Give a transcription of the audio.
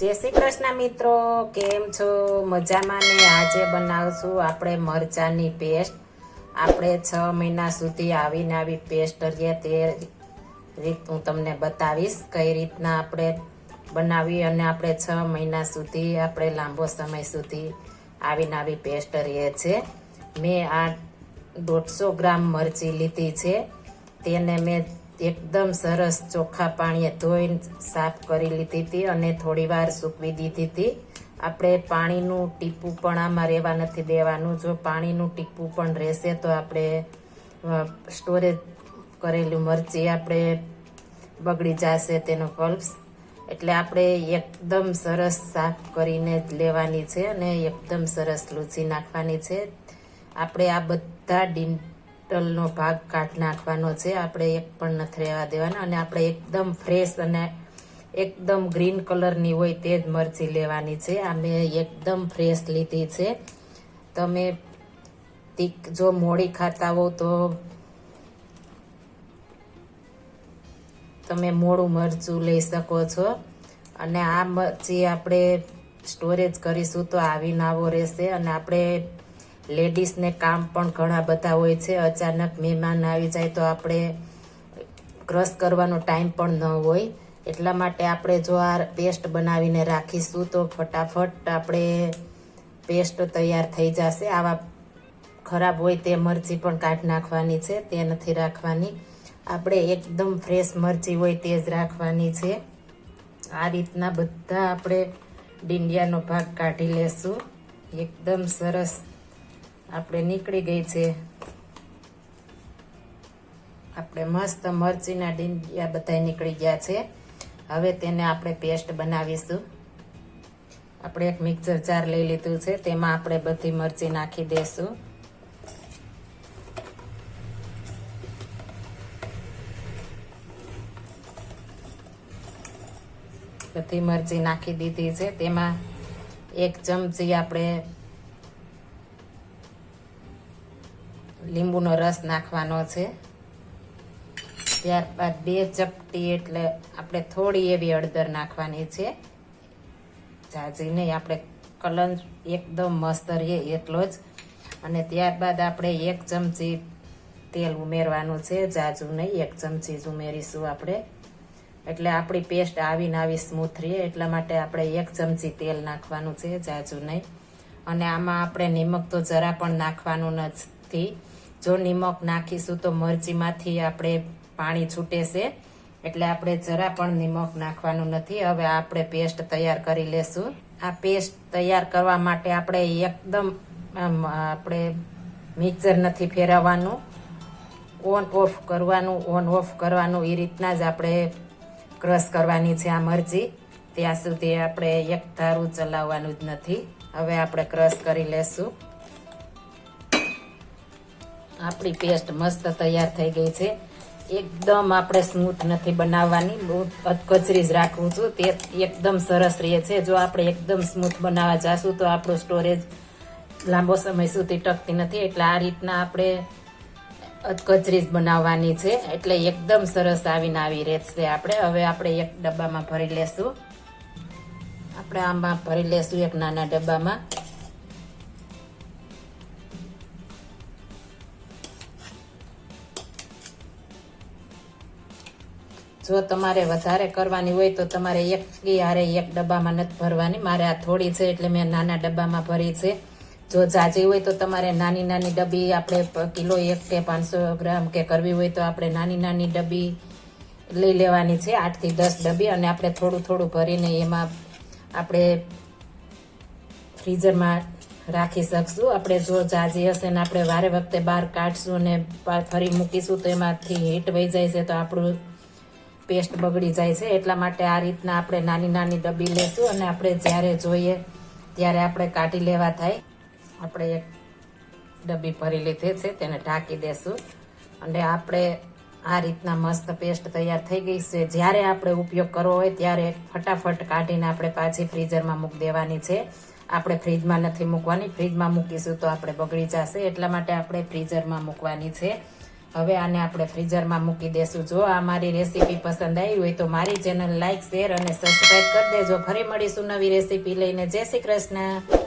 જય શ્રી કૃષ્ણ મિત્રો, કેમ છો? મજામાં ને આજે બનાવશું આપણે મરચાની પેસ્ટ. આપણે છ મહિના સુધી આવીને આવી પેસ્ટ કરીએ તે રીત હું તમને બતાવીશ કઈ રીતના આપણે બનાવી અને આપણે છ મહિના સુધી, આપણે લાંબો સમય સુધી આવીને આવી પેસ્ટ કરીએ છે મેં આ દોઢસો ગ્રામ મરચી લીધી છે. તેને મેં એકદમ સરસ ચોખ્ખા પાણીએ ધોઈને સાફ કરી લીધી હતી અને થોડી વાર સૂકવી દીધી હતી. આપણે પાણીનું ટીપું પણ આમાં રહેવા નથી દેવાનું. જો પાણીનું ટીપું પણ રહેશે તો આપણે સ્ટોરેજ કરેલું મરચી આપણે બગડી જશે, તેનો પલ્પ્સ. એટલે આપણે એકદમ સરસ સાફ કરીને જ લેવાની છે અને એકદમ સરસ લૂછી નાખવાની છે. આપણે આ બધા ડિંટલનો ભાગ કાઢી નાખવાનો છે. આપણે એક પણ નથી રહેવા દેવાના અને આપણે એકદમ ફ્રેશ અને એકદમ ગ્રીન કલરની હોય તે જ મરચી લેવાની છે. આ મેં એકદમ ફ્રેશ લીધી છે. તમે તીક જો મોડી ખાતા હો તો તમે મોડું મરચું લઈ શકો છો. અને આ મરચી આપણે સ્ટોરેજ કરીશું તો આવીને આવો રહેશે અને આપણે લેડીઝને કામ પણ ઘણા બધા હોય છે. અચાનક મહેમાન આવી જાય તો આપણે ક્રશ કરવાનો ટાઈમ પણ ન હોય. એટલા માટે આપણે જો આ પેસ્ટ બનાવીને રાખીશું તો ફટાફટ આપણે પેસ્ટ તૈયાર થઈ જશે. આવા ખરાબ હોય તે મરચી પણ કાઢ નાખવાની છે. તે નથી રાખવાની. આપણે એકદમ ફ્રેશ મરચી હોય તે જ રાખવાની છે. આ રીતના બધા આપણે ડીંડિયાનો ભાગ કાઢી લેશું. એકદમ સરસ આપણે નીકળી ગઈ છે. આપણે મસ્ત મરચીના ડીંડિયા બધા નીકળી ગયા છે. હવે તેને આપણે પેસ્ટ બનાવીશું. આપણે એક મિક્સર જાર લઈ લીધું છે. તેમાં આપણે બધી મરચી નાખી દઈશું બધી મરચી નાખી દીધી છે. તેમાં એક ચમચી આપણે લીંબુનો રસ નાખવાનો છે. ત્યારબાદ બે ચપટી એટલે આપણે થોડી એવી હળદર નાખવાની છે. જાજી નહીં આપણે કલર એકદમ મસ્ત રહીએ એટલો જ. અને ત્યારબાદ આપણે એક ચમચી તેલ ઉમેરવાનું છે. જાજુ નહીં, એક ચમચી જ ઉમેરીશું આપણે. એટલે આપણી પેસ્ટ આવીને આવી સ્મૂથ રહીએ, એટલા માટે આપણે એક ચમચી તેલ નાખવાનું છે જાજુ નહીં. અને આમાં આપણે નિમક તો જરા પણ નાખવાનું નથી. જો નિમક નાખીશું તો મરચીમાંથી આપણે પાણી છૂટે છે એટલે આપણે જરા પણ નિમક નાખવાનું નથી. હવે આપણે પેસ્ટ તૈયાર કરી લેશું. આ પેસ્ટ તૈયાર કરવા માટે આપણે એકદમ આપણે મિક્સર નથી ફેરવવાનું. ઓન ઓફ કરવાનું, ઓન ઓફ કરવાનું એ રીતના જ આપણે ક્રશ કરવાની છે આ મરચી. ત્યાં સુધી આપણે એક ધારું ચલાવવાનું જ નથી. હવે આપણે ક્રશ કરી લેશું. આપણી પેસ્ટ મસ્ત તૈયાર થઈ ગઈ છે. એકદમ આપણે સ્મૂથ નથી બનાવવાની. બહુ અધકચરી જ રાખવું છું. તે એકદમ સરસ રહે છે. જો આપણે એકદમ સ્મૂથ બનાવવા જાશું તો આપણું સ્ટોરેજ લાંબો સમય સુધી ટકતી નથી. એટલે આ રીતના આપણે કચરી જ બનાવવાની છે. એટલે એકદમ સરસ આવીને આવી રહેશે આપણે. હવે આપણે એક ડબ્બામાં ભરી લેશું. આપણે આમાં ભરી લેશું એક નાના ડબ્બામાં. જો તમારે વધારે કરવાની હોય તો તમારે એક હારે એક ડબ્બામાં નથી ભરવાની. મારે આ થોડી છે એટલે મેં નાના ડબ્બામાં ભરી છે. જો જાજી હોય તો તમારે નાની નાની ડબ્બી આપણે કિલો એક કે પાંચસો ગ્રામ કે કરવી હોય તો આપણે નાની નાની ડબ્બી લઈ લેવાની છે આઠથી દસ ડબ્બી. અને આપણે થોડું થોડું ભરીને એમાં આપણે ફ્રીઝરમાં રાખી શકશું. આપણે જો જાજી હશે ને આપણે વારે વખતે બહાર કાઢશું અને ફરી મૂકીશું તો એમાંથી હીટ વહી જાય છે તો આપણું પેસ્ટ બગડી જાય છે એટલા માટે આ રીતના આપણે નાની નાની ડબ્બી લેશું અને આપણે જ્યારે જોઈએ ત્યારે આપણે કાઢી લેવા થાય. આપણે એક ડબ્બી ભરી લીધી છે, તેને ઢાંકી દેશું. અને આપણે આ રીતના મસ્ત પેસ્ટ તૈયાર થઈ ગઈ છે. જ્યારે આપણે ઉપયોગ કરવો હોય ત્યારે ફટાફટ કાઢીને આપણે પાછી ફ્રીઝરમાં મૂકી દેવાની છે. આપણે ફ્રીજમાં નથી મૂકવાની. ફ્રીજમાં મૂકીશું તો આપણે બગડી જશે. એટલા માટે આપણે ફ્રીઝરમાં મૂકવાની છે. હવે આને આપણે ફ્રીઝરમાં મૂકી દેશું. જો આ મારી રેસીપી પસંદ આવી હોય તો મારી ચેનલ લાઈક શેર અને સબસ્ક્રાઈબ કરી દેજો. ફરી મળીશું નવી રેસીપી લઈને. જય શ્રી કૃષ્ણ.